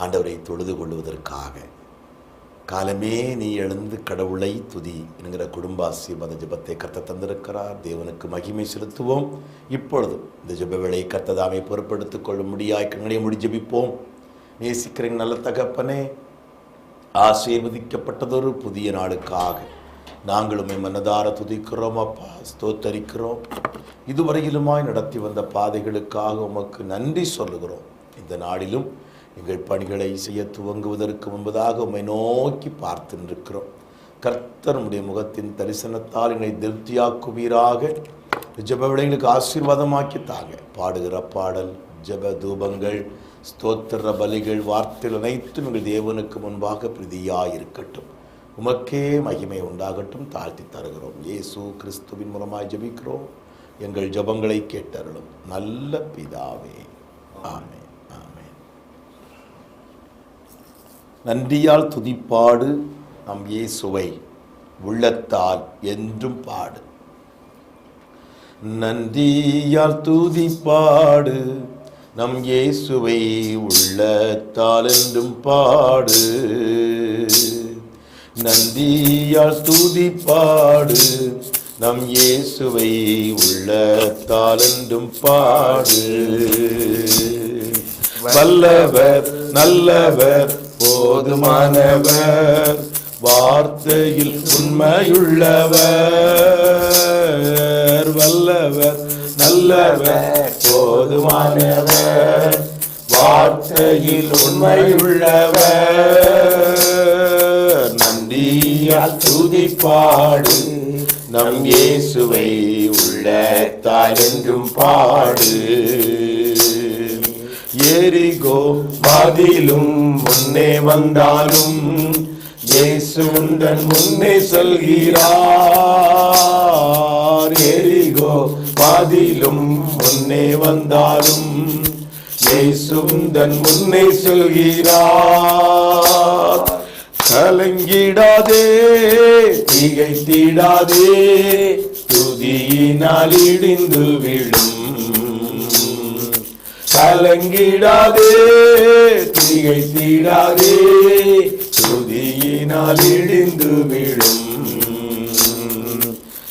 ஆண்டவரை தொழுது கொள்வதற்காக காலமே நீ எழுந்து கடவுளை துதி என்கிற குடும்பாசியமத ஜபத்தை கத்த தந்திருக்கிறார். தேவனுக்கு மகிமை செலுத்துவோம். இப்பொழுது இந்த ஜெப வேளையை கத்ததாமை பொறுப்படுத்திக் கொள்ள முடியாய் கண்களை முடி ஜெபிப்போம். நேசிக்கிறேன் நல்ல தகப்பனே ஆசீர்வதிக்கப்பட்டதொரு புதிய நாளுக்காக நாங்களுமே மனதார துதிக்கிறோம் அப்பா ஸ்தோத்தரிக்கிறோம். இதுவரையிலுமாய் நடத்தி வந்த பாதைகளுக்காக உமக்கு நன்றி சொல்லுகிறோம். இந்த நாளிலும் எங்கள் பணிகளை செய்ய துவங்குவதற்கு முன்பதாக உம்மை நோக்கி பார்த்து நிற்கிறோம் கர்த்தர் நம்முடைய முகத்தின் தரிசனத்தால் எங்களை திருப்தியாக்குவீராக. ஜெப விடைகளுக்கு ஆசீர்வாதமாக்கி தாங்க பாடுகிற பாடல் ஜப தூபங்கள் ஸ்தோத்திர பலிகள் வார்த்தைகள் அனைத்தும் எங்கள் தேவனுக்கு முன்பாக பிரதியாக இருக்கட்டும் உமக்கே மகிமை உண்டாகட்டும் தாழ்த்தி தருகிறோம். இயேசு கிறிஸ்துவின் மூலமாய் ஜெபிக்கிறோம். எங்கள் ஜபங்களை கேட்டருளும். நல்ல பிதாவே. ஆமே நன்றியால் துதிப்பாடு நம் இயேசுவை. உள்ளத்தால் என்றும் பாடு. நன்றியால் துதிப்பாடு நம் இயேசுவை. உள்ளத்தால் என்றும் பாடு. நந்தியால் துதிப்பாடு நம் இயேசுவை. உள்ளத்தால் என்றும் பாடு. வல்லவர் நல்லவர் போதுமானவர் வார்த்தையில் உண்மையுள்ளவர். வல்லவர் நல்லவர் போதுமானவர் வார்த்தையில் உண்மையுள்ளவர். நந்தியால் துதிப்பாடு நம் இயேசுவை உள்ளத்தால் என்றும் பாடு. எரிகோ வாதிலும் முன்னே வந்தாலும் இயேசு உந்தன் முன்னே சொல்கிறார். எரிகோ பாதிலும் முன்னே வந்தாலும் இயேசு முன்னே சொல்கிறார். கலங்கிடாதே திகைத்திடாதே துதியினால் இடிந்து விடும் கலங்கிடாதே திகைத்திடாதே துதியினால் இடிந்து விழும்.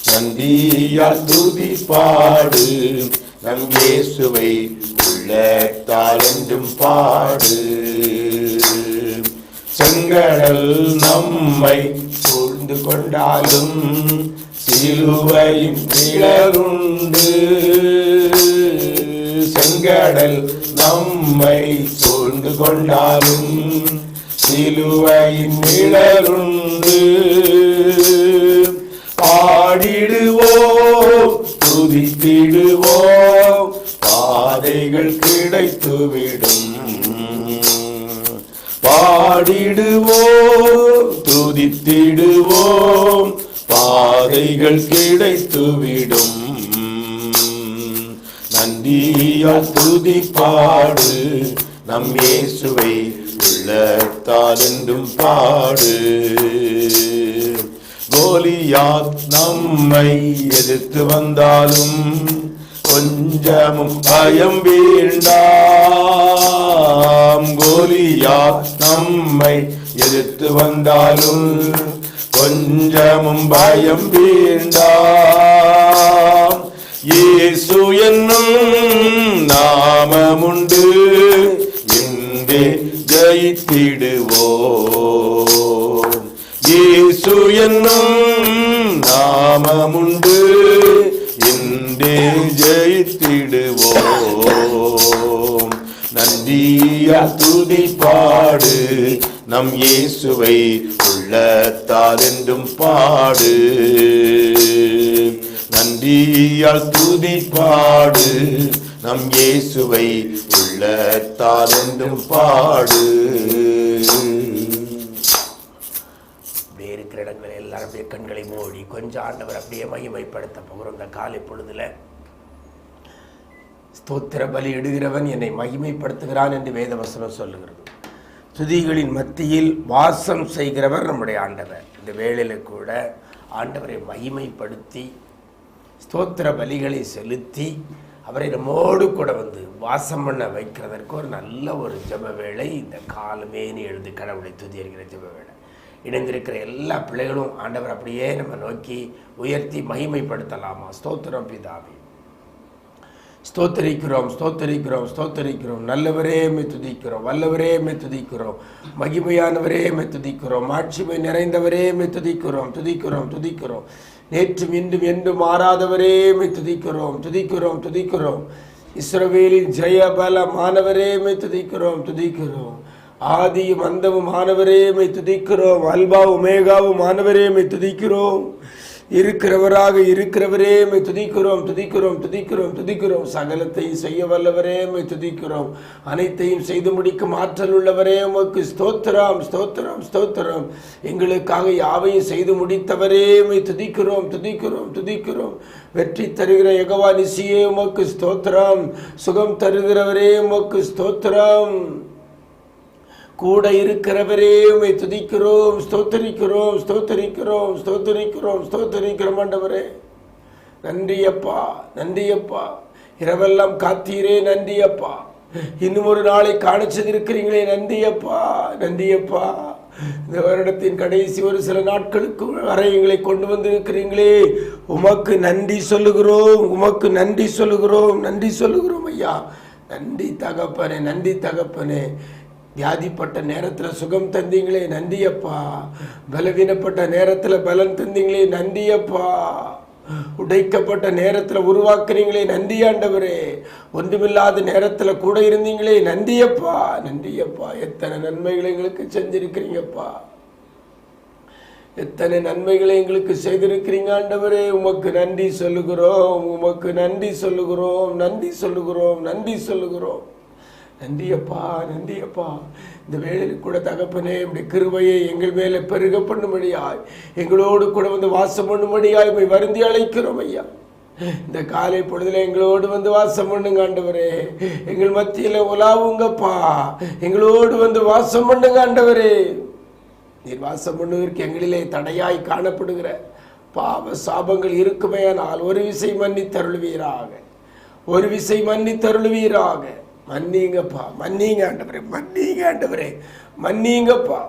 நந்தியால் துதி பாடு நம் இயேசுவை உள்ளத்தால் என்றும் பாடு. செங்கடல் நம்மை சூழ்ந்து கொண்டாலும் சிலுவையும் நிழலுண்டு செங்கடல் நம்மை சூழ்ந்து கொண்டாலும் சிலுவையின் நிழலுண்டு. பாடிடுவோம் துதித்திடுவோம் பாதைகள் கிடைத்துவிடும். பாடிடுவோம் துதித்திடுவோம் பாதைகள் கிடைத்துவிடும். நன்றியால் துதி பாடு நம் இயேசுவை உள்ளத்தால் என்றும் பாடு. கோலியாத் நம்மை எதிர்த்து வந்தாலும் கொஞ்சமும் பயம் வேண்டாம். கோலியாத் நம்மை எதிர்த்து வந்தாலும் கொஞ்சமும் பயம் வேண்டாம். இயேசு என்னும் நாமமுண்டு என்றே ஜெயித்திடுவோம். இயேசு என்னும் நாமமுண்டு என்றே ஜெயித்திடுவோம். நன்றியா துதி பாடு நம் இயேசுவை உள்ளத்தால் என்றும் பாடு. நன்றியால் துதி பாடு நம் இயேசுவை உள்ளத்தால் என்றும் பாடு. அப்படியே இருக்கிற இடங்களில் எல்லாரும் அப்படியே கண்களை மூடி கொஞ்சம் ஆண்டவர் அப்படியே மகிமைப்படுத்த போகிறோம் இந்த காலை பொழுதுல ஸ்தோத்திர பலி இடுகிறவன் என்னை மகிமைப்படுத்துகிறான் என்று வேதவசனம் சொல்லுகிறது. துதிகளின் மத்தியில் வாசம் செய்கிறவர் நம்முடைய ஆண்டவர். இந்த வேளையில் கூட ஆண்டவரை மகிமைப்படுத்தி ஸ்தோத்திர பலிகளை செலுத்தி அவரை நம்மோடு கூட வந்து வாசம் பண்ண வைக்கிறதற்கு ஒரு நல்ல ஒரு ஜப வேளை இந்த காலமேனு எழுந்து கடவுளை துதியிருக்கிற ஜப வேளை இணைந்திருக்கிற எல்லா பிள்ளைகளும் ஆண்டவர் அப்படியே நம்ம நோக்கி உயர்த்தி மகிமைப்படுத்தலாமா? ஸ்தோத்திரம் பிதாவே. ஸ்தோத்தரிக்கிறோம் ஸ்தோத்தரிக்கிறோம் ஸ்தோத்தரிக்கிறோம். நல்லவரே மே துதிக்கிறோம் வல்லவரே மே துதிக்கிறோம். மகிமையானவரே மே துதிக்கிறோம் ஆட்சிமை நிறைந்தவரே மே துதிக்கிறோம் துதிக்கிறோம் துதிக்கிறோம். நேற்றும் இன்றும் என்றும் மாறாதவரே மே துதிக்கிறோம் துதிக்கிறோம் துதிக்கிறோம். இஸ்ரவேலின் ஜெயபல மாணவரே மே துதிக்கிறோம் துதிக்கிறோம். ஆதியும் அந்தமும் மாணவரே மே துதிக்கிறோம் அல்பாவும் மேகாவும் மாணவரே மே துதிக்கிறோம். இருக்கிறவராக இருக்கிறவரே மை துதிக்கிறோம் துதிக்கிறோம் துதிக்கிறோம் துதிக்கிறோம். சகலத்தையும் செய்ய வல்லவரே மை துதிக்கிறோம். அனைத்தையும் செய்து முடிக்கும் ஆற்றல் உள்ளவரே உமக்கு. ஸ்தோத்திரம் ஸ்தோத்திரம் ஸ்தோத்திரம். எங்களுக்காக யாவையும் செய்து முடித்தவரே மை துதிக்கிறோம் துதிக்கிறோம் துதிக்கிறோம். வெற்றி தருகிற யகவா நிசியே உமக்கு. ஸ்தோத்திரம். சுகம் தருகிறவரே உமக்கு. ஸ்தோத்திரம். கூட இருக்கிறவரே உம்மை துதிக்கிறோம் ஸ்தோத்தரிக்கிறோம் ஸ்தோத்தரிக்கிறோம் ஸ்தோத்தரிக்கிறோம் ஸ்தோத்தரிக்கிறோம் ஆண்டவரே. நன்றி அப்பா நன்றி அப்பா இரவெல்லாம் காத்தீரே நன்றி அப்பா இன்னும் ஒரு நாளை காணிச்சது இருக்கிறீங்களே நன்றி அப்பா நன்றி அப்பா இந்த வருடத்தின் கடைசி ஒரு சில நாட்களுக்கு வரை எங்களை கொண்டு வந்திருக்கிறீங்களே. உமக்கு நன்றி சொல்லுகிறோம் உமக்கு நன்றி சொல்லுகிறோம் நன்றி சொல்லுகிறோம் ஐயா. நன்றி தகப்பனே நன்றி தகப்பனே. வியாதிப்பட்ட நேரத்தில் சுகம் தந்தீங்களே நன்றியப்பா பலவீனப்பட்ட நேரத்தில் பலன் தந்தீங்களே நன்றியப்பா உடைக்கப்பட்ட நேரத்தில் உருவாக்குறீங்களே நன்றி ஆண்டவரே ஒன்றுமில்லாத நேரத்தில் கூட இருந்தீங்களே நன்றியப்பா நன்றியப்பா எத்தனை நன்மைகளை எங்களுக்கு செஞ்சிருக்கிறீங்கப்பா. எத்தனை நன்மைகளை எங்களுக்கு செய்திருக்கிறீங்க ஆண்டவரே. உமக்கு நன்றி சொல்லுகிறோம் உமக்கு நன்றி சொல்லுகிறோம் நன்றி சொல்லுகிறோம் நன்றி சொல்லுகிறோம். நந்தியப்பா நந்தியப்பா இந்த வேலையில் கூட தகப்பனே இப்படி கிருபையை எங்கள் மேலே பெருக பண்ணும்படியாய் எங்களோடு கூட வந்து வாசம் பண்ணும்படியாய் போய் வருந்தி அழைக்கிறோம் ஐயா. இந்த காலை பொழுதுல எங்களோடு வந்து வாசம் பண்ணுங்க ஆண்டவரே. எங்கள் மத்தியில் உலாவுங்கப்பா. எங்களோடு வந்து வாசம் பண்ணுங்க ஆண்டவரே. நீர் வாசம் பண்ணுவதற்கு எங்களிலே தடையாய் காணப்படுகிற பாவ சாபங்கள் இருக்குமேயானால் ஒரு விசை மன்னி தருளுவீராக ஒரு விசை மன்னி தருளுவீராக மன்னிங்கப்பா மன்னிங்க ஆண்டவரே மன்னிங்க ஆண்டவரே. மன்னிங்கப்பா.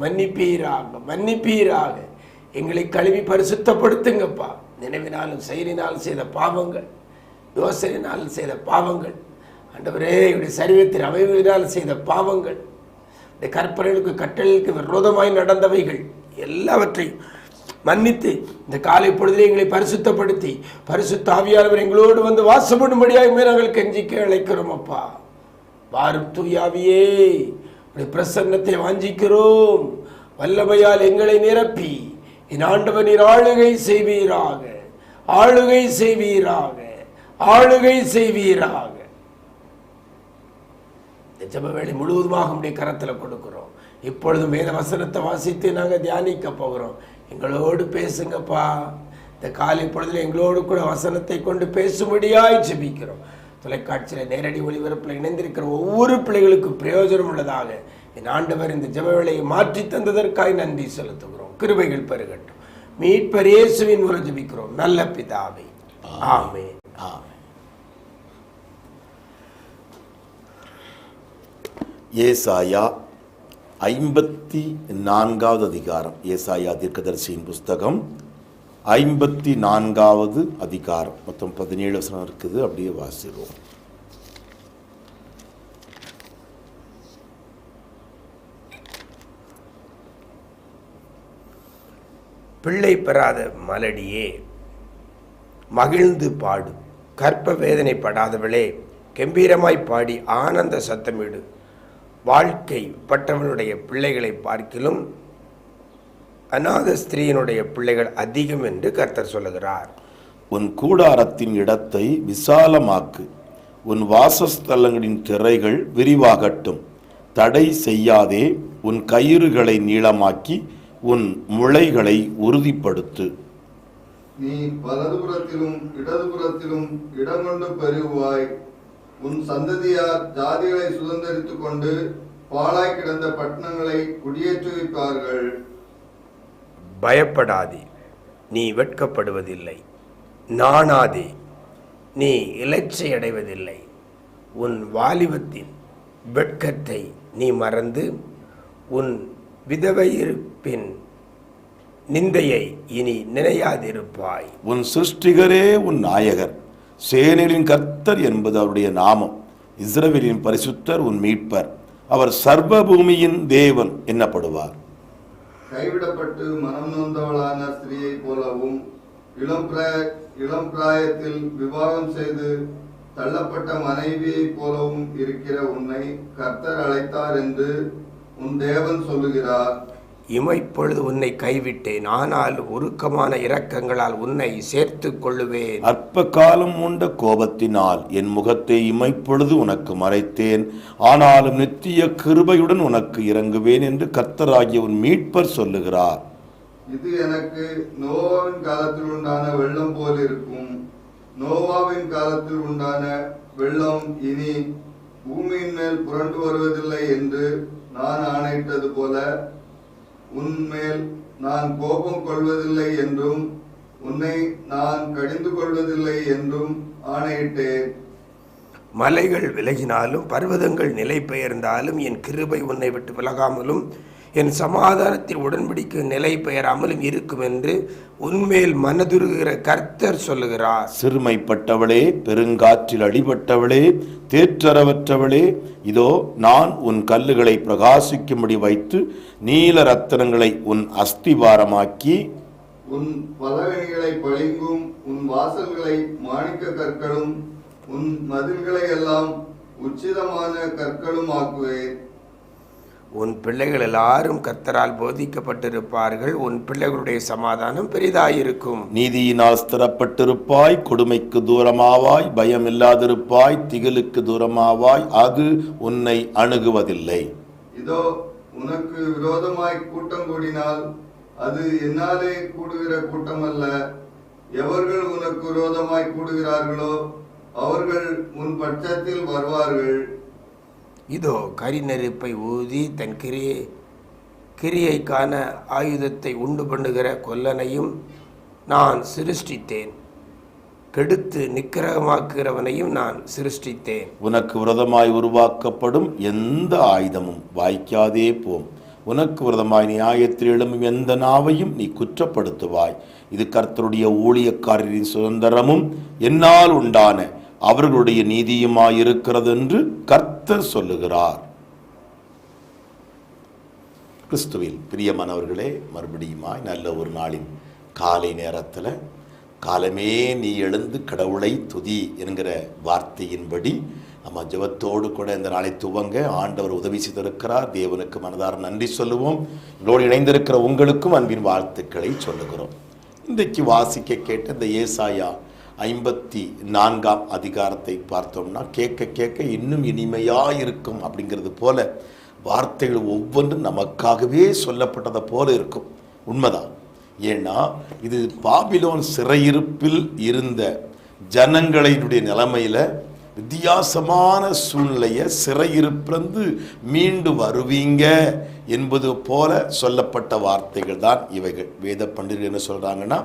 மன்னிப்பீராக மன்னிப்பீராக. எங்களை கழுவி பரிசுத்தப்படுத்துங்கப்பா. நினைவினாலும் செயலினாலும் செய்த பாவங்கள் யோசனையினாலும் செய்த பாவங்கள். ஆண்டவரே இவருடைய சரீரத்தின் அமைவினால் செய்த பாவங்கள். இந்த கற்பனைகளுக்கு கட்டளைக்கு விரோதமாய் நடந்தவைகள் எல்லாவற்றையும் மன்னித்து இந்த காலை பொழுதிலே எங்களை பரிசுத்தப்படுத்தி பரிசுத்த ஆவியானவர் எங்களோடு வந்து வாசப்படும்படியாக நாங்கள் கெஞ்சிக்க அழைக்கிறோம் அப்பா. வாரும் தூயாவியே உடைய பிரசன்னத்தை வாஞ்சிக்கிறோம். வல்லமையால் எங்களை நிரப்பி என் ஆண்டவன் நீர் ஆளுகை செய்வீராக. ஆளுகை செய்வீராக. ஆளுகை செய்வீராக. ஜப வேலை முழுவதுமாக நம்முடைய கரத்தில் கொடுக்கிறோம். இப்பொழுதும் வேத வசனத்தை வாசித்து நாங்கள் தியானிக்க போகிறோம். எங்களோடு பேசுங்கப்பா. இந்த காலை பொழுதில் எங்களோடு கூட வசனத்தை கொண்டு பேசும்படியாய் ஜெபிக்கிறோம். தொலைக்காட்சியில் நேரடி ஒளிபரப்பில் இணைந்திருக்கிற ஒவ்வொரு பிள்ளைகளுக்கும் பிரயோஜனம் உள்ளதாக என் ஆண்டவர் இந்த ஜெப வேலையை மாற்றி தந்ததற்காய் நன்றி செலுத்துகிறோம். கிருபைகள் பெருகட்டும். மீட்பர் இயேசுவின் மூலம் ஜெபிக்கிறோம். நல்ல பிதாவை. ஆமே ஆமே ஏசாயா ஐம்பத்தி நான்காவது அதிகாரம். ஏசாயா தீர்க்கதரிசியின் புஸ்தகம். ஐம்பத்தி நான்காவது அதிகாரம். மொத்தம் பதினேழு வசனம் இருக்குது. அப்படியே வாசிடுவோம் பிள்ளை பெறாத மலடியே மகிழ்ந்து பாடு. கற்ப வேதனைப்படாதவளே கம்பீரமாய் பாடி ஆனந்த சத்தமிடு. வாழ்க்கை பட்டவனுடைய பிள்ளைகளை பார்க்கிலும் அநாத ஸ்திரீயினுடைய பிள்ளைகள் அதிகம் என்று கர்த்தர் சொல்லுகிறார். உன் கூடாரத்தின் இடத்தை விசாலமாக்கு. உன் வாசஸ்தலங்களின் திரைகள் விரிவாகட்டும். தடை செய்யாதே உன் கயிறுகளை நீளமாக்கி உன் முளைகளை உறுதிப்படுத்து. நீ வலதுபுறத்திலும் இடதுபுறத்திலும் இடங்கொண்டு பெருகுவாய். உன் சந்ததியார் ஜாதிகளை சுதந்தரித்துக் கொண்டு பாழாய் கிடந்த பட்டணங்களை குடியேற்றுவிப்பார்கள். பயப்படாதே நீ வெட்கப்படுவதில்லை. நாணாதே நீ இலச்சை அடைவதில்லை உன் வாலிபத்தின் வெட்கத்தை நீ மறந்து உன் விதவையிருப்பின் நிந்தையை இனி நினையாதிருப்பாய். உன் சிருஷ்டிகரே உன் நாயகர். சேனைகளின் கர்த்தர் என்பது அவருடைய நாமம். இஸ்ரவேலின் பரிசுத்தர் உன் மீட்பர். அவர் சர்வ பூமியின் தேவன் என்னப்படுவார். கைவிடப்பட்டு மனம் நொந்தவளான ஸ்திரீயை போலவும் இளம் பிராய இளம் பிராயத்தில் விவாகம் செய்து தள்ளப்பட்ட மனைவியைப் போலவும் இருக்கிற உன்னை கர்த்தர் அழைத்தார் என்று உன் தேவன் சொல்லுகிறார். இமைப்பொழுது உன்னை கைவிட்டேன். ஆனால் உருக்கமான இரக்கங்களால் உன்னை சேர்த்துக் கொள்ளுவேன். அற்ப காலம் உண்ட கோபத்தினால் என் முகத்தை இமைப்பொழுது உனக்கு மறைத்தேன். ஆனாலும் நித்திய கிருபையுடன் உனக்கு இறங்குவேன் என்று கர்த்தராகிய உன் மீட்பர் சொல்லுகிறார். இது எனக்கு நோவாவின் காலத்தில் உண்டான வெள்ளம் போல் இருக்கும். நோவாவின் காலத்தில் உண்டான வெள்ளம் இனி பூமியின் மேல் புரண்டு வருவதில்லை என்று நான் ஆணையிட்டது போல உன்மேல் நான் கோபம் கொள்வதில்லை என்றும் உன்னை நான் கடிந்து கொள்வதில்லை என்றும் ஆணையிட்டேன். மலைகள் விலகினாலும் பர்வதங்கள் நிலை பெயர்ந்தாலும் என் கிருபை உன்னை விட்டு விலகாமலும் என் சமாதானத்தில் உடன்படிக்கை நிலை பெயராமலும் இருக்கும் என்று உன்மேல் மனதுருகிற கர்த்தர் சொல்லுகிறார். சிறுமைப்பட்டவளே பெருங்காற்றில் அடிபட்டவளே தேற்றரவற்றவளே இதோ நான் உன் கல்லுகளை பிரகாசிக்கும்படி வைத்து நீல ரத்தனங்களை உன் அஸ்திவாரமாக்கி உன் பலகணிகளை பளிங்கும் உன் வாசல்களை மாணிக்க கற்களும் உன் மதில்களை எல்லாம் உச்சிதமான கற்களும் ஆக்குவேன். உன் பிள்ளைகள் எல்லாரும் கர்த்தரால் போதிக்கப்பட்டிருப்பார்கள். உன் பிள்ளைகளுடைய சமாதானம் பெரிதாயிருக்கும். நீதியினால் ஸ்திரப்பட்டிருப்பாய் கொடுமைக்கு தூரமாவாய் பயம் இல்லாதிருப்பாய் திகிலுக்கு தூரமாவாய் அது உன்னை அணுகுவதில்லை. இதோ உனக்கு விரோதமாய் கூட்டம் கூடினால் அது என்னாலே கூடுகிற கூட்டம் அல்ல எவர்கள் உனக்கு விரோதமாய் கூடுகிறார்களோ அவர்கள் உன் பட்சத்தில் வருவார்கள். இதோ கரிநெருப்பை ஊதி தன் கிரியை கிரியைக்கான ஆயுதத்தை உண்டு பண்ணுகிற கொல்லனையும் நான் சிருஷ்டித்தேன். கெடுத்து நிக்கிரகமாக்குகிறவனையும் நான் சிருஷ்டித்தேன். உனக்கு விரதமாய் உருவாக்கப்படும் எந்த ஆயுதமும் வாய்க்காதே போம். உனக்கு விரதமாய் நியாயத்தில் எழும்பும் எந்த நாவையும் நீ குற்றப்படுத்துவாய். இது கர்த்தருடைய ஊழியக்காரரின் சுதந்திரமும் என்னால் உண்டான அவர்களுடைய நீதியுமாயிருக்கிறது என்று கர்த்த கர்த்தர் சொல்லுகிறார். கிறிஸ்துவில் பிரியமானவர்களே மறுபடியுமாய் நல்ல ஒரு நாளின் காலை நேரத்தில் காலமே நீ எழுந்து கடவுளை துதி என்கிற வார்த்தையின்படி நம்ம ஜெபத்தோடு கூட இந்த நாளை துவங்க ஆண்டவர் உதவி செய்திருக்கிறார். தேவனுக்கு மனதார நன்றி சொல்லுவோம். இதோடு இணைந்திருக்கிற உங்களுக்கும் அன்பின் வாழ்த்துக்களை சொல்லுகிறோம். இன்றைக்கு வாசிக்க கேட்ட இந்த ஏசாயா ஐம்பத்தி நான்காம் அதிகாரத்தை பார்த்தோம்னா கேட்க கேட்க இன்னும் இனிமையாக இருக்கும் அப்படிங்கிறது போல வார்த்தைகள் ஒவ்வொன்றும் நமக்காகவே சொல்லப்பட்டதை போல இருக்கும். உண்மைதான். ஏன்னா இது பாபிலோன் சிறையிருப்பில் இருந்த ஜனங்களினுடைய நிலைமையில் வித்தியாசமான சூழ்நிலையை சிறையிருப்பிலிருந்து மீண்டு வருவீங்க என்பது போல சொல்லப்பட்ட வார்த்தைகள் தான் இவைகள். வேத பண்டிதர் என்ன சொல்கிறாங்கன்னா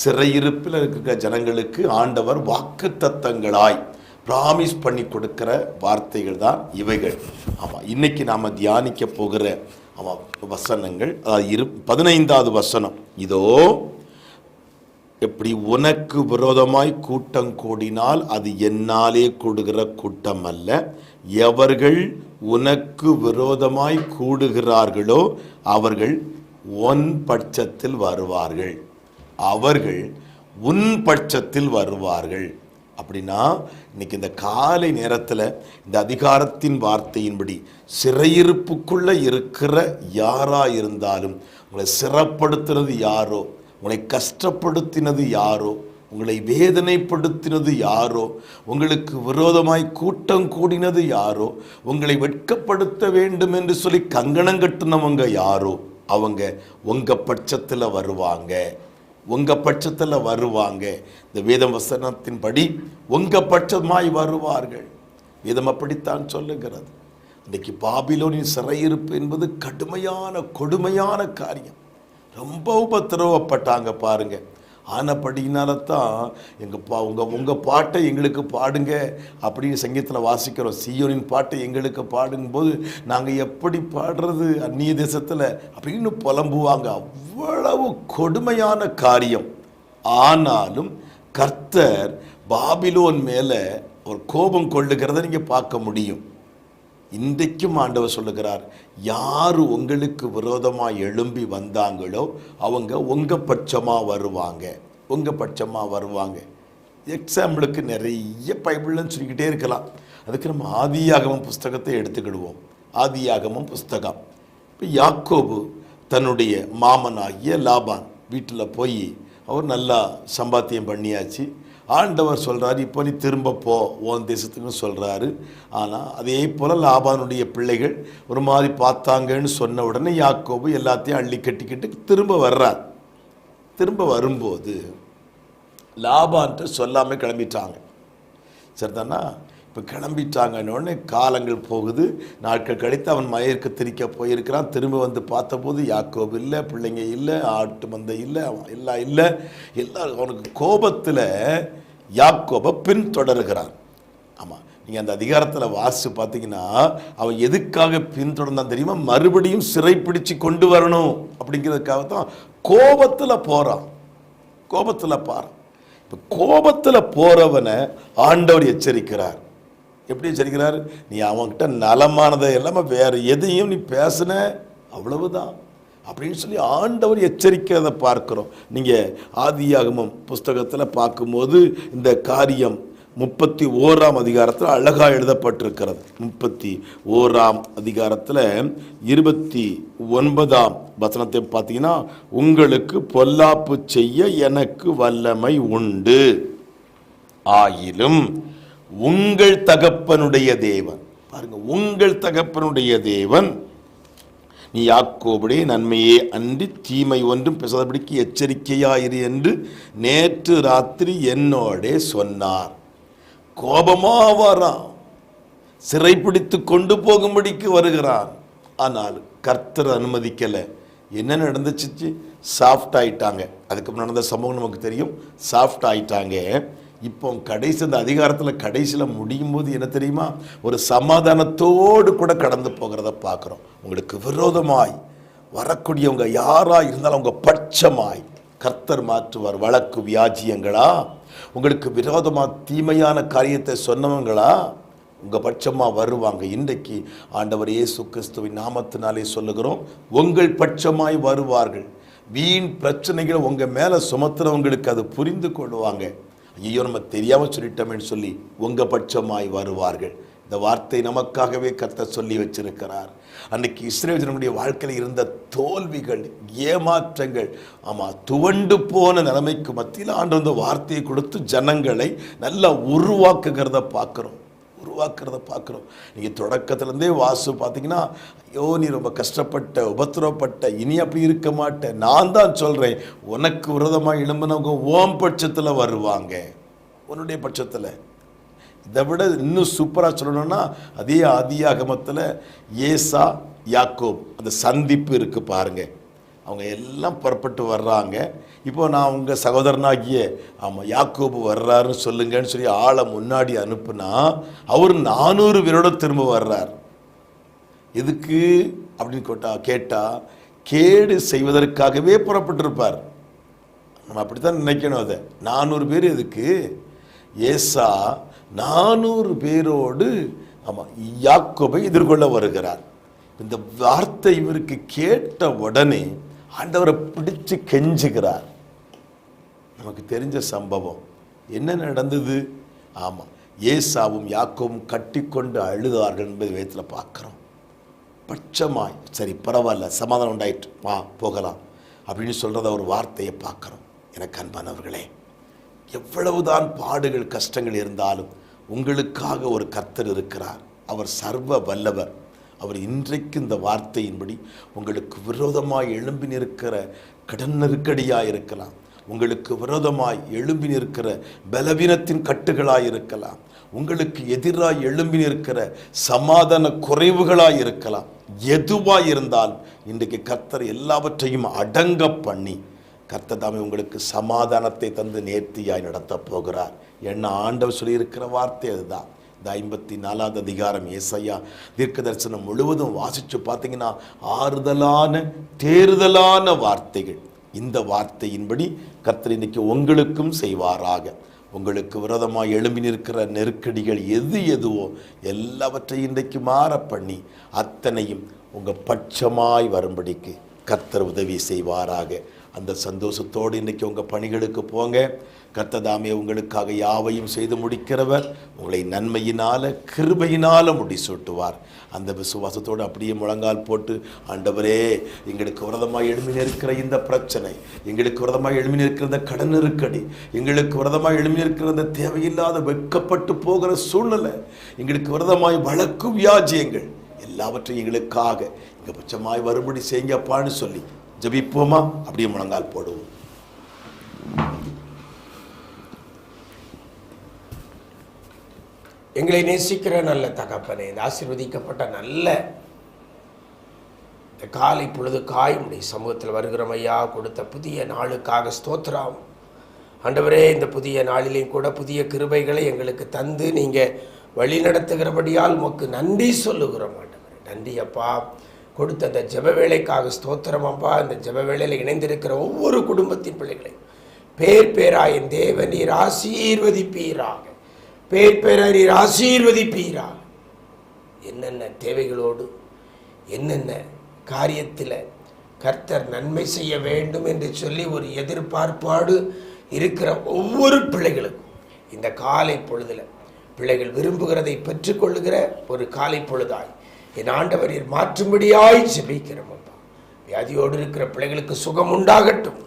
சிறையிருப்பில் இருக்கிற ஜனங்களுக்கு ஆண்டவர் வாக்கு தத்தங்களாய் ப்ராமிஸ் பண்ணி கொடுக்கிற வார்த்தைகள் தான் இவைகள். ஆமாம் இன்னைக்கு நாம் தியானிக்க போகிற ஆமாம் வசனங்கள் அதாவது இரு பதினைந்தாவது வசனம். இதோ எப்படி உனக்கு விரோதமாய் கூட்டம் கூடினால் அது என்னாலே கூடுகிற கூட்டம் அல்ல எவர்கள் உனக்கு விரோதமாய் கூடுகிறார்களோ அவர்கள் உன் பட்சத்தில் வருவார்கள். அவர்கள் உன் பட்சத்தில் வருவார்கள். அப்படின்னா இன்னைக்கு இந்த காலை நேரத்தில் இந்த அதிகாரத்தின் வார்த்தையின்படி சிறையிருப்புக்குள்ளே இருக்கிற யாரா இருந்தாலும் உங்களை சிறப்படுத்துறது யாரோ? உங்களை கஷ்டப்படுத்தினது யாரோ உங்களை வேதனைப்படுத்தினது யாரோ உங்களுக்கு விரோதமாய் கூட்டம் கூடினது யாரோ உங்களை வெட்கப்படுத்த வேண்டும் என்று சொல்லி கங்கணம் கட்டினவங்க யாரோ அவங்க உங்கள் பட்சத்தில் வருவாங்க. உங்கள் பட்சத்தில் வருவாங்க. இந்த வேதம் வசனத்தின்படி உங்கள் பட்சமாய் வருவார்கள். வேதம் அப்படித்தான் சொல்லுகிறது. இன்றைக்கு பாபிலோனின் சிறையிருப்பு என்பது கடுமையான கொடுமையான காரியம். ரொம்ப உபத்திரவப்பட்டாங்க பாருங்க. ஆனப்படினால தான் எங்கள் பா உங்கள் உங்கள் பாட்டை எங்களுக்கு பாடுங்க அப்படின்னு சங்கீதத்தில் வாசிக்கிறோம். சியோனின் பாட்டை எங்களுக்கு பாடுங்கும்போது நாங்கள் எப்படி பாடுறது அந்நிய தேசத்தில் அப்படின்னு புலம்புவாங்க. அவ்வளவு கொடுமையான காரியம். ஆனாலும் கர்த்தர் பாபிலோன் மேலே ஒரு கோபம் கொள்ளுகிறத நீங்கள் பார்க்க முடியும். இன்றைக்கும் ஆண்டவர் சொல்லுகிறார் யார் உங்களுக்கு விரோதமாக எழும்பி வந்தாங்களோ அவங்க உங்கள் பட்சமாக வருவாங்க. உங்கள் பட்சமாக வருவாங்க. எக்ஸாம்பிளுக்கு நிறைய பைபிள்னு சொல்லிக்கிட்டே இருக்கலாம். அதுக்கு நம்ம ஆதியாகமம் புஸ்தகத்தை எடுத்துக்கிடுவோம். ஆதியாகமம் புஸ்தகம். இப்போ யாக்கோபு தன்னுடைய மாமனாகிய லாபான் வீட்டில் போய் அவர் நல்லா சம்பாத்தியம் பண்ணியாச்சு. ஆண்டவர் சொல்கிறார் இப்போ நீ திரும்ப போ ஓன் தேசத்துக்குன்னு சொல்கிறாரு ஆனால் அதே போல் லாபானுடைய பிள்ளைகள் ஒரு மாதிரி பார்த்தாங்கன்னு சொன்ன உடனே யாக்கோபு எல்லாத்தையும் அள்ளி கட்டிக்கிட்டு திரும்ப வர்றார். திரும்ப வரும்போது லாபான்ட்டு சொல்லாமல் கிளம்பிட்டாங்க. சரிதானா? இப்போ கிளம்பிட்டாங்கன்னு காலங்கள் போகுது. நாட்கள் கழித்து அவன் மயருக்கு திரிக்க போயிருக்கிறான். திரும்ப வந்து பார்த்தபோது யாக்கோபு இல்லை பிள்ளைங்க இல்லை ஆட்டு மந்தை இல்லை அவன் எல்லாம் இல்லை. எல்லாம் அவனுக்கு கோபத்தில் யாக்கோபை பின்தொடர்கிறான். ஆமாம் நீங்கள் அந்த அதிகாரத்தில் வாசித்து பார்த்தீங்கன்னா அவன் எதுக்காக பின்தொடர்ந்தான் தெரியுமா? மறுபடியும் சிறைப்பிடிச்சு கொண்டு வரணும் அப்படிங்கிறதுக்காக தான் கோபத்தில் போகிறான் கோபத்தில் பாரு இப்போ கோபத்தில் போகிறவனை ஆண்டவர் எச்சரிக்கிறார். எப்படி எச்சரிக்கிறார் நீ அவன்கிட்ட நலமானதை இல்லாமல் வேறு எதையும் நீ பேசின? அவ்வளவுதான். அப்படின்னு சொல்லி ஆண்டவர் எச்சரிக்கிறத பார்க்குறோம். நீங்கள் ஆதியாகமம் புஸ்தகத்தில் பார்க்கும்போது இந்த காரியம் முப்பத்தி ஓராம் அதிகாரத்தில் அழகாக எழுதப்பட்டிருக்கிறது. முப்பத்தி ஓராம் அதிகாரத்தில் இருபத்தி ஒன்பதாம் வசனத்தை பார்த்தீங்கன்னா உங்களுக்கு பொல்லாப்பு செய்ய எனக்கு வல்லமை உண்டு. ஆயிலும் உங்கள் தகப்பனுடைய தேவன். பாருங்க உங்கள் தகப்பனுடைய தேவன். நீ யாக்கோபுடைய நன்மையே அன்றி தீமை ஒன்றும் பேசாதபடிக்கு எச்சரிக்கையாயிரு என்று நேற்று ராத்திரி என்னோடே சொன்னார். கோபமாக வரான் சிறைப்பிடித்து கொண்டு போகும்படிக்கு வருகிறான் ஆனால் கர்த்தர் அனுமதிக்கலை. என்ன நடந்துச்சு சாஃப்ட் ஆயிட்டாங்க. அதுக்கப்புறம் நடந்த சம்பவம் நமக்கு தெரியும். சாஃப்ட் ஆயிட்டாங்க. இப்போ கடைசி அந்த அதிகாரத்தில் கடைசியில் முடியும் போது என்ன தெரியுமா? ஒரு சமாதானத்தோடு கூட கடந்து போகிறத பார்க்குறோம். உங்களுக்கு விரோதமாய் வரக்கூடியவங்க யாராக இருந்தாலும் அவங்க பட்சமாய் கர்த்தர் மாற்றுவார். வழக்கு வியாஜியங்களா? உங்களுக்கு விரோதமாக தீமையான காரியத்தை சொன்னவங்களா? உங்கள் பட்சமாக வருவாங்க. இன்றைக்கு ஆண்டவர் இயேசு கிறிஸ்துவின் நாமத்தினாலே சொல்லுகிறோம் உங்கள் பட்சமாய் வருவார்கள். வீண் பிரச்சனைகளை உங்கள் மேலே சுமத்துறவங்களுக்கு அது புரிந்து கொள்வாங்க. ஐயோ நம்ம தெரியாமல் சொல்லிட்டோமேன்னு சொல்லி உங்கள் பட்சமாய் வருவார்கள். இந்த வார்த்தை நமக்காகவே கத்த சொல்லி வச்சிருக்கிறார். அன்னைக்கு இஸ்ரேஜனுடைய வாழ்க்கையில் இருந்த தோல்விகள் ஏமாற்றங்கள் ஆமாம் துவண்டு போன நிலைமைக்கு மத்தியில் ஆண்டு வந்து வார்த்தையை கொடுத்து ஜனங்களை நல்லா உருவாக்குகிறத பார்க்குறோம். உருவாக்குறத பார்க்குறோம். நீங்கள் தொடக்கத்துலேருந்தே வாசு பார்த்தீங்கன்னா ஐயோ நீ ரொம்ப கஷ்டப்பட்ட உபத்திரவப்பட்ட இனி அப்படி இருக்க மாட்டேன் நான் தான் சொல்கிறேன் உனக்கு விரதமாக எழும்பினவங்க ஓம் பட்சத்தில் வருவாங்க. உன்னுடைய பட்சத்தில். இதை விட இன்னும் சூப்பராக சொல்லணும்னா அதே ஆதியாகமத்தில் ஏசா யாக்கோப் அந்த சந்திப்பு இருக்குது பாருங்கள் அவங்க எல்லாம் புறப்பட்டு வர்றாங்க. இப்போ நான் உங்கள் சகோதரனாகிய ஆமாம் யாக்கோபு வர்றாருன்னு சொல்லுங்கன்னு சொல்லி ஆளை முன்னாடி அனுப்புனா அவர் நானூறு பேரோட திரும்ப வர்றார். எதுக்கு? அப்படின்னு கேட்டா கேட்டால் கேடு செய்வதற்காகவே புறப்பட்டிருப்பார். நம்ம அப்படித்தான் நினைக்கணும் அதை. நானூறு பேர் எதுக்கு? ஏசா நானூறு பேரோடு ஆமாம் யாக்கோபை எதிர்கொள்ள வருகிறார். இந்த வார்த்தை இவருக்கு கேட்ட உடனே ஆண்டவரை பிடிச்சு கெஞ்சுகிறார். நமக்கு தெரிஞ்ச சம்பவம். என்ன நடந்தது? ஆமாம் ஏசாவும் யாக்கோவும் கட்டிக்கொண்டு அழுதார்கள் என்பது விதத்தில் பார்க்குறோம். பட்சமாய் சரி பரவாயில்ல சமாதானம் உண்டாயிட்டு வா போகலாம். அப்படின்னு சொல்கிறத ஒரு வார்த்தையை பார்க்குறோம். எனக்கு அன்பானவர்களே எவ்வளவுதான் பாடுகள் கஷ்டங்கள் இருந்தாலும் உங்களுக்காக ஒரு கர்த்தர் இருக்கிறார். அவர் சர்வ வல்லவர். அவர் இன்றைக்கு இந்த வார்த்தையின்படி உங்களுக்கு விரோதமாய் எழும்பி நிற்கிற கடன் நெருக்கடியாக இருக்கலாம். உங்களுக்கு விரோதமாய் எழும்பி நிற்கிற பலவீனத்தின் கட்டுகளாய் இருக்கலாம். உங்களுக்கு எதிராக எழும்பி நிற்கிற சமாதான குறைவுகளாய் இருக்கலாம். எதுவாக இருந்தால் இன்றைக்கு கர்த்தர் எல்லாவற்றையும் அடங்க பண்ணி கர்த்தர் தாமே உங்களுக்கு சமாதானத்தை தந்து நேர்த்தியாய் நடத்தப் போகிறார். என்ன ஆண்டவர் சொல்லியிருக்கிற வார்த்தை அதுதான். இந்த ஐம்பத்தி நாலாவது அதிகாரம் ஏசையா தீர்க்க தரிசனம் முழுவதும் வாசித்து பார்த்தீங்கன்னா ஆறுதலான தேறுதலான வார்த்தைகள். இந்த வார்த்தையின்படி கர்த்தர் இன்னைக்கு உங்களுக்கும் செய்வாராக. உங்களுக்கு விரோதமாக எழும்பி நிற்கிற நெருக்கடிகள் எது எதுவோ எல்லாவற்றையும் இன்றைக்கு மாற பண்ணி அத்தனையும் உங்கள் பட்சமாய் வரும்படிக்கு கர்த்தர் உதவி செய்வாராக. அந்த சந்தோஷத்தோடு இன்றைக்கி உங்கள் பணிகளுக்கு போங்க. கத்ததாமே உங்களுக்காக யாவையும் செய்து முடிக்கிறவர். உங்களை நன்மையினால கிருபையினால முடிசூட்டுவார். அந்த விசுவாசத்தோடு அப்படியே முழங்கால் போட்டு ஆண்டவரே எங்களுக்கு விரதமாக எழுமி நிற்கிற இந்த பிரச்சனை எங்களுக்கு விரதமாக எழுமி நிற்கிற இந்த கடன் நெருக்கடி எங்களுக்கு விரதமாக எழுமி நிற்கிற இந்த தேவையில்லாத வெட்கப்பட்டு போகிற சூழ்நிலை எங்களுக்கு விரதமாய் வழக்கு வியாஜியங்கள் எல்லாவற்றையும் எங்களுக்காக இங்கே பட்சமாய் வரும்படி செய்யுங்கப்பான்னு சொல்லி ஜபிப்போமா? அப்படியே முழங்கால் போடுவோம். எங்களை நேசிக்கிற நல்ல தகப்பனே இந்த ஆசிர்வதிக்கப்பட்ட நல்ல இந்த காலை பொழுது காயுடைய சமூகத்தில் வருகிறோம் ஐயா கொடுத்த புதிய நாளுக்காக ஸ்தோத்திரம். ஆண்டவரே இந்த புதிய நாளிலையும் கூட புதிய கிருபைகளை எங்களுக்கு தந்து நீங்கள் வழி நடத்துகிறபடியால் உமக்கு நன்றி சொல்லுகிறோம் ஆண்டவரே. நன்றி அப்பா. கொடுத்த அந்த ஜப வேலைக்காக ஸ்தோத்திரம் அப்பா. இந்த ஜப வேலையில் இணைந்திருக்கிற ஒவ்வொரு குடும்பத்தின் பிள்ளைகளையும் பேர் பேரா என் தேவன் நீர் ஆசீர்வதிப்பீராக. பேர் ஆசீர்வதிப்பீரா. என்னென்ன தேவைகளோடு என்னென்ன காரியத்தில் கர்த்தர் நன்மை செய்ய வேண்டும் என்று சொல்லி ஒரு எதிர்பார்ப்பாடு இருக்கிற ஒவ்வொரு பிள்ளைகளுக்கும். இந்த காலை பொழுதில் பிள்ளைகள் விரும்புகிறதை பெற்றுக்கொள்ளுகிற ஒரு காலை பொழுதாய் என் ஆண்டவரில் மாற்றும்படியாய் ஜெபிக்கிறோம் அப்பா. வியாதியோடு இருக்கிற பிள்ளைகளுக்கு சுகம் உண்டாகட்டும்.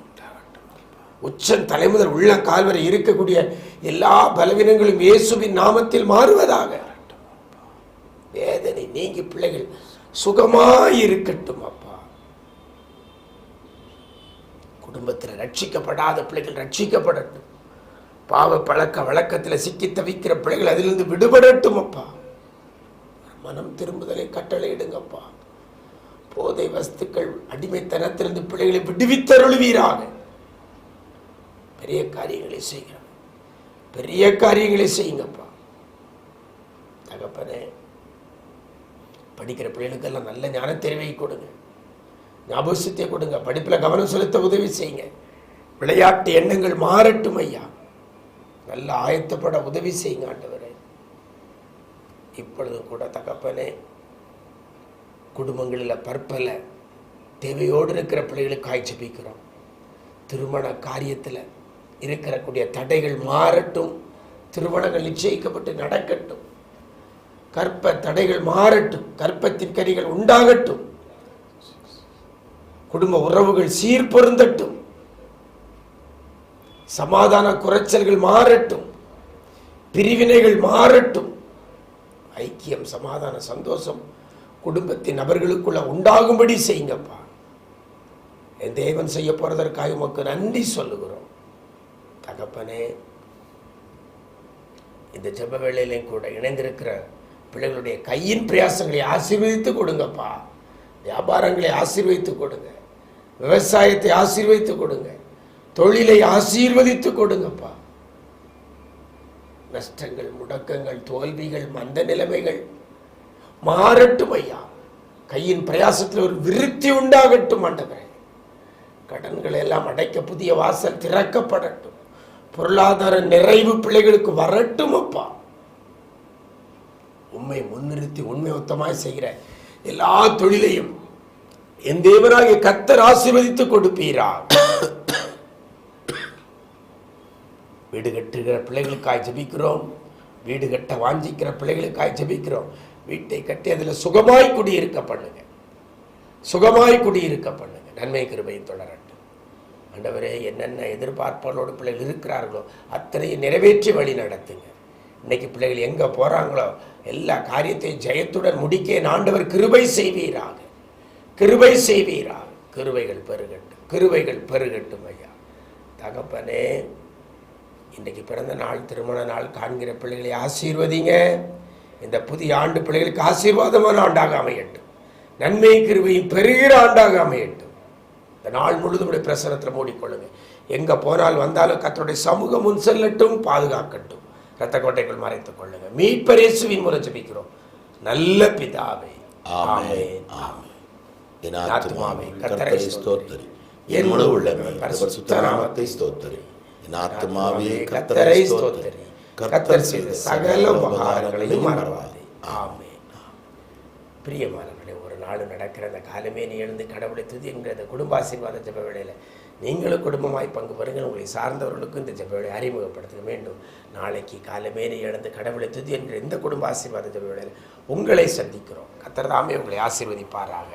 உச்சம் தலைமுதல் உள்ள கால்வரை இருக்கக்கூடிய எல்லா பலவீனங்களும் இயேசுவின் நாமத்தில் மாறுவதாக. வேதனை நீங்கி பிள்ளைகள் சுகமாயிருக்கட்டும் அப்பா. குடும்பத்தில் ரட்சிக்கப்படாத பிள்ளைகள் ரட்சிக்கப்படட்டும். பாவ பழக்க வழக்கத்தில் சிக்கி தவிக்கிற பிள்ளைகள் அதிலிருந்து விடுபடட்டும் அப்பா. மனம் திரும்புதலை கட்டளையிடுங்கப்பா போதை வஸ்துக்கள் அடிமைத்தனத்திலிருந்து பிள்ளைகளை விடுவித்தருள்வீராக. பெரிய காரியங்களை செய்கிறோம். பெரிய காரியங்களை செய்யுங்கப்பா. தகப்பனே படிக்கிற பிள்ளைகளுக்கெல்லாம் நல்ல ஞான தெரிவை கொடுங்க. ஞாபகத்தை கொடுங்க. படிப்பில் கவனம் செலுத்த உதவி செய்யுங்க. விளையாட்டு எண்ணங்கள் மாறட்டும் ஐயா. நல்ல ஆயத்தப்பட உதவி செய்யுங்க ஆண்டவரே. இப்பொழுதும் கூட தகப்பனே குடும்பங்களில் பற்பல தேவையோடு இருக்கிற பிள்ளைகளுக்கு காய்ச்சபிக்கிறோம் திருமண காரியத்தில் இருக்கிறக்கூடிய தடைகள் மாறட்டும். திருமணங்கள் நிச்சயிக்கப்பட்டு நடக்கட்டும். கற்ப தடைகள் மாறட்டும். கற்பத்தின் கரிகள் உண்டாகட்டும். குடும்ப உறவுகள் சீர்பொருந்தட்டும். சமாதான குறைச்சல்கள் மாறட்டும். பிரிவினைகள் மாறட்டும். ஐக்கியம் சமாதான சந்தோஷம் குடும்பத்தின் நபர்களுக்குள்ள உண்டாகும்படி செய்யுங்கப்பா. என் தேவன் செய்ய போறதற்காக உமக்கு நன்றி சொல்லுகிறோம். தகப்பனே இந்த ஜப வேளையிலையும் கூட இணைந்திருக்கிற பிள்ளைகளுடைய கையின் பிரயாசங்களை ஆசீர்வதித்து கொடுங்கப்பா. வியாபாரங்களை ஆசீர்வதித்து கொடுங்க. விவசாயத்தை ஆசீர்வதித்து கொடுங்க. தொழிலை ஆசீர்வதித்து கொடுங்கப்பா. நஷ்டங்கள் முடக்கங்கள் தோல்விகள் மந்த நிலைமைகள் மாறட்டும் ஐயா. கையின் பிரயாசத்தில் ஒரு விருத்தி உண்டாகட்டும் ஆண்டவரே. கடன்களை எல்லாம் அடைக்க புதிய வாசல் திறக்கப்படட்டும். பொருளாதார நிறைவு பிள்ளைகளுக்கு வரட்டும் அப்பா. உண்மை முன்னிறுத்தி உண்மை உத்தமாய் செய்கிற எல்லா தொழிலையும் என் தேவனாகிய கத்தர் ஆசீர்வதித்து கொடுப்பீரா? வீடு கட்டுகிற பிள்ளைகளுக்காய் ஜபிக்கிறோம். வீடு கட்ட வாஞ்சிக்கிற பிள்ளைகளுக்காய் ஜபிக்கிறோம். வீட்டை கட்டி அதில் சுகமாய் குடியிருக்க பண்ணுங்க. சுகமாய் குடியிருக்க பண்ணுங்க. நன்மை கிருபையும் தொடரட்டும். ஆண்டவரே என்னென்ன எதிர்பார்ப்புகளோடு பிள்ளைகள் இருக்கிறார்களோ அத்தனையும் நிறைவேற்றி வழி நடத்துங்க. இன்னைக்கு பிள்ளைகள் எங்கே போகிறாங்களோ எல்லா காரியத்தையும் ஜெயத்துடன் முடிக்க ஆண்டவர் கிருபை செய்வீராக. கிருபை செய்வீராக. கிருபைகள் பெருகட்டும். கிருபைகள் பெருகட்டும் ஐயா. தகப்பனே இன்றைக்கு பிறந்த நாள் திருமண நாள் காண்கிற பிள்ளைகளை ஆசீர்வதிங்க. இந்த புதிய ஆண்டு பிள்ளைகளுக்கு ஆசீர்வாதமான ஆண்டாக அமையட்டும். நன்மை கிருபையும் பெருகிற ஆண்டாக அமையட்டும். இந்த நாள் முழுதும் உடைய பிரசனத்தில் மூடிக்கொள்ளுங்க. எங்கே போனால் வந்தாலும் கத்தருடைய சமூகம் முன் செல்லட்டும் பாதுகாக்கட்டும். இரத்த கோட்டைக்குள் மறைத்துக் கொள்ளுங்க. மீட்பரேசுவின் மூலம் ஜெபிக்கிறோம். நல்ல பிதாவே. ஆமென். ஆமென். என் கர்த்தரை கர்த்தரை ஸ்தோத்தரி. என் முழு உள்ளமே பரிசுத்த நாமத்தை ஸ்தோத்தரி. என் ஆத்துமாவே கர்த்தரை ஸ்தோத்தரி. கர்த்தர் செய்த சகல உபகாரங்களையும் மறவாதே. ஆமென். பிரியமானவர்களே நாளும் நாள் நடக்கிற அந்த காலமே நீ எழுந்து கடவுளை துதி என்கிற அந்த குடும்ப ஆசீர்வாத ஜெப வேளையில் நீங்களும் குடும்பமாய் பங்கு பெறுங்கள். உங்களை சார்ந்தவர்களுக்கும் இந்த ஜெப வேலையை அறிமுகப்படுத்த வேண்டும். நாளைக்கு காலமே நீ எழுந்து கடவுளை துதி என்கிற இந்த குடும்ப ஆசீர்வாத ஜப வேளையில் உங்களை சந்திக்கிறோம். கத்தர் தாமே உங்களை ஆசீர்வதிப்பாராக.